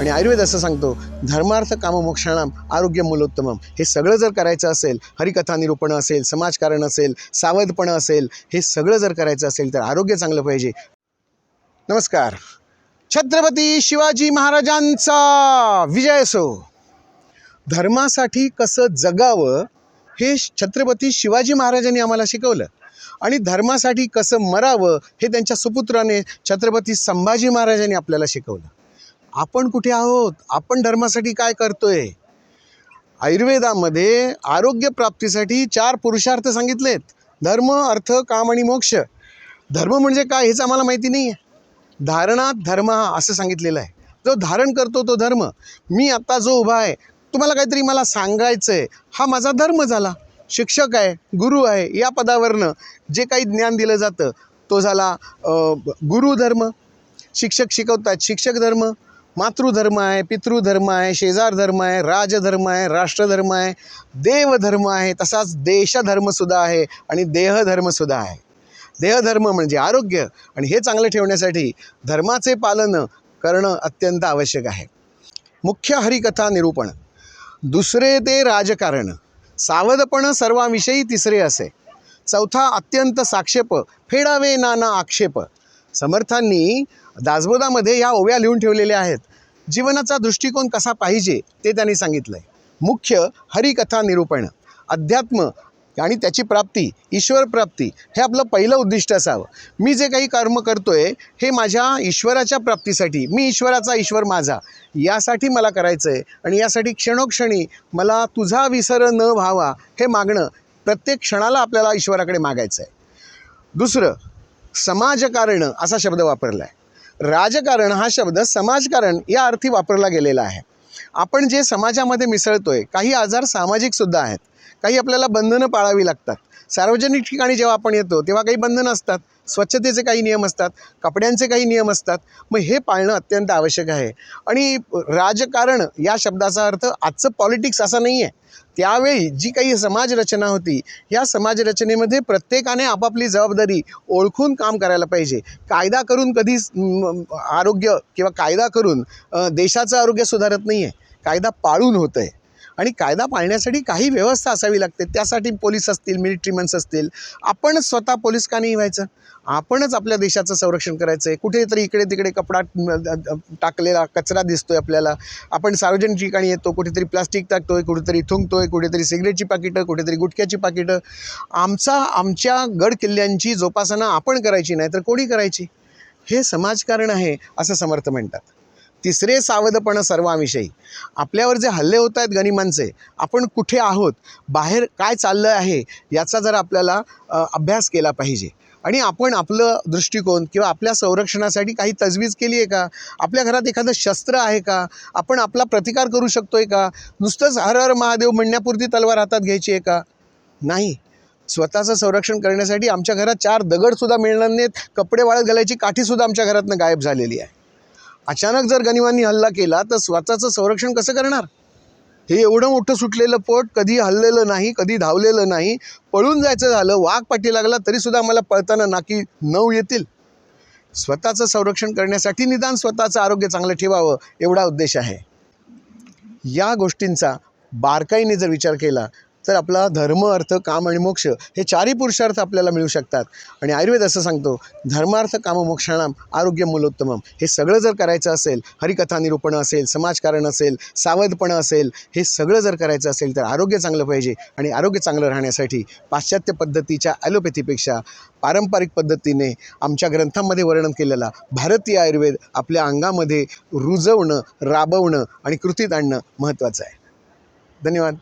आणि आयुर्वेद असं सांगतो धर्मार्थ काममोक्षाणाम आरोग्य मूलोत्तमम हे सगळं जर करायचं असेल हरिकथा निरूपणं असेल समाजकारण असेल सावधपणं असेल हे सगळं जर करायचं असेल तर आरोग्य चांगलं पाहिजे. नमस्कार. छत्रपती शिवाजी महाराजांचा विजय असो. धर्मासाठी कसं जगावं हे छत्रपती शिवाजी महाराजांनी आम्हाला शिकवलं. आणि धर्मासाठी कसं मरावं हे त्यांच्या सुपुत्राने छत्रपती संभाजी महाराजांनी आपल्याला शिकवलं. आपण कुठे आहोत? आपण धर्मासाठी काय करतोय? आयुर्वेदामध्ये आरोग्य प्राप्तीसाठी चार पुरुषार्थ सांगितलेत. धर्म अर्थ काम आणि मोक्ष. धर्म म्हणजे काय हेच आम्हाला माहिती नाही आहे धारणात धर्म हा असं सांगितलेलं आहे. जो धारण करतो तो धर्म. मी आत्ता जो उभा आहे तुम्हाला काहीतरी मला सांगायचं आहे हा माझा धर्म झाला. शिक्षक आहे गुरु आहे या पदावरनं जे काही ज्ञान दिलं जातं तो झाला गुरुधर्म शिक्षक शिकवतात शिक्षक धर्म. मातृधर्म आहे पितृधर्म आहे शेजार धर्म आहे राजधर्म आहे राष्ट्रधर्म आहे देवधर्म आहे तसाच देशधर्मसुद्धा आहे आणि देहधर्मसुद्धा आहे. देहधर्म म्हणजे आरोग्य आणि हे चांगलं ठेवण्यासाठी धर्माचे पालन करणं अत्यंत आवश्यक आहे. मुख्य हरिकथा निरूपण. दुसरे ते राजकारण. सावधपण सर्वाविषयी तिसरे असे. चौथा अत्यंत साक्षेप फेडावे नाना आक्षेप. समर्थांनी दासबोधामध्ये या ओव्या लिहून ठेवलेल्या आहेत. जीवनाचा दृष्टिकोन कसा पाहिजे ते त्यांनी सांगितलं आहे मुख्य हरिकथा निरूपण अध्यात्म आणि त्याची प्राप्ती ईश्वर प्राप्ती हे आपलं पहिलं उद्दिष्ट असावं. मी जे काही कर्म करतोय हे माझ्या ईश्वराच्या प्राप्तीसाठी मी ईश्वराचा ईश्वर माझा यासाठी मला करायचं आहे आणि यासाठी क्षणोक्षणी मला तुझा विसर न व्हावा हे मागणं प्रत्येक क्षणाला आपल्याला ईश्वराकडे मागायचं आहे दुसरं समाजकारण असा शब्द वापरला आहे राजकारण हा शब्द समाजकारण या अर्थी वापरला गेलेला आहे. आपण जे समाजामध्ये मिसळतोय काही आजार सामाजिकसुद्धा आहेत. काही आपल्याला बंधनं पाळावी लागतात. सार्वजनिक ठिकाणी जेव्हा आपण येतो तेव्हा काही बंधनं असतात. स्वच्छतेचे काही नियम असतात कपड्यांचे काही नियम असतात. मग हे पाळणं अत्यंत आवश्यक आहे. आणि राजकारण या शब्दाचा अर्थ आजचं पॉलिटिक्स असा नाही आहे त्यावेळी जी काही समाजरचना होती या समाजरचनेमध्ये प्रत्येकाने आपापली जबाबदारी ओळखून काम करायला पाहिजे. कायदा करून कधीच आरोग्य किंवा कायदा करून देशाचं आरोग्य सुधारत नाही आहे कायदा पाळून होतं आहे आणि कायदा पाळण्यासाठी काही व्यवस्था असावी लागते. त्यासाठी पोलीस असतील मिलिटरीमन्स असतील. आपण स्वतः पोलीस का नाही व्हायचं? आपणच आपल्या देशाचं संरक्षण करायचं आहे कुठेतरी इकडे तिकडे कपडा टाकलेला कचरा दिसतोय आपल्याला. आपण सार्वजनिक ठिकाणी येतो कुठेतरी प्लास्टिक टाकतोय कुठेतरी थुंकतोय कुठेतरी सिगरेटची पाकिटं कुठेतरी गुटख्याची पाकिटं. आमचा आमच्या गड किल्ल्यांची जोपासना आपण करायची नाही तर कोणी करायची? हे समाजकारण आहे असं समर्थ म्हणतात. तिसरे सावधपणं सर्वाविषयी. आपल्यावर जे हल्ले होत आहेत गनिमांचे आपण कुठे आहोत बाहेर काय चाललं आहे याचा जर आपल्याला अभ्यास केला पाहिजे. आणि आपण आपलं दृष्टिकोन किंवा आपल्या संरक्षणासाठी काही तजवीज केली आहे का? आपल्या घरात एखादं शस्त्र आहे का? आपण आपला प्रतिकार करू शकतो आहे का? नुसतंच हर हर महादेव म्हणण्यापुरती तलवार हातात घ्यायची आहे का? नाही. स्वतःचं संरक्षण करण्यासाठी आमच्या घरात चार दगडसुद्धा मिळणार नाहीत कपडे वाळत घालायची काठीसुद्धा आमच्या घरातनं गायब झालेली आहे. अचानक जर गनिमांनी हल्ला केला तर स्वतःचं संरक्षण कसं करणार? हे एवढं मोठं सुटलेलं पोट कधी हल्लेलं नाही कधी धावलेलं नाही. पळून जायचं झालं वाघ पाठी लागला तरीसुद्धा मला पळताना नाकी नऊ येतील. स्वतःचं संरक्षण करण्यासाठी निदान स्वतःचं आरोग्य चांगलं ठेवावं एवढा उद्देश आहे. या गोष्टींचा बारकाईने जर विचार केला तर आपला धर्म अर्थ काम आणि मोक्ष हे चारही पुरुषार्थ आपल्याला मिळू शकतात. आणि आयुर्वेद असं सांगतो धर्मार्थ काम मोक्षाणाम आरोग्य मूलोत्तमम. हे सगळं जर करायचं असेल हरिकथा निरूपणं असेल समाजकारण असेल सावधपणं असेल हे सगळं जर करायचं असेल तर आरोग्य चांगलं पाहिजे. आणि आरोग्य चांगलं राहण्यासाठी पाश्चात्य पद्धतीच्या ॲलोपॅथीपेक्षा पारंपरिक पद्धतीने आमच्या ग्रंथांमध्ये वर्णन केलेला भारतीय आयुर्वेद आपल्या अंगामध्ये रुजवणं राबवणं आणि कृतीत आणणं महत्त्वाचं आहे. धन्यवाद.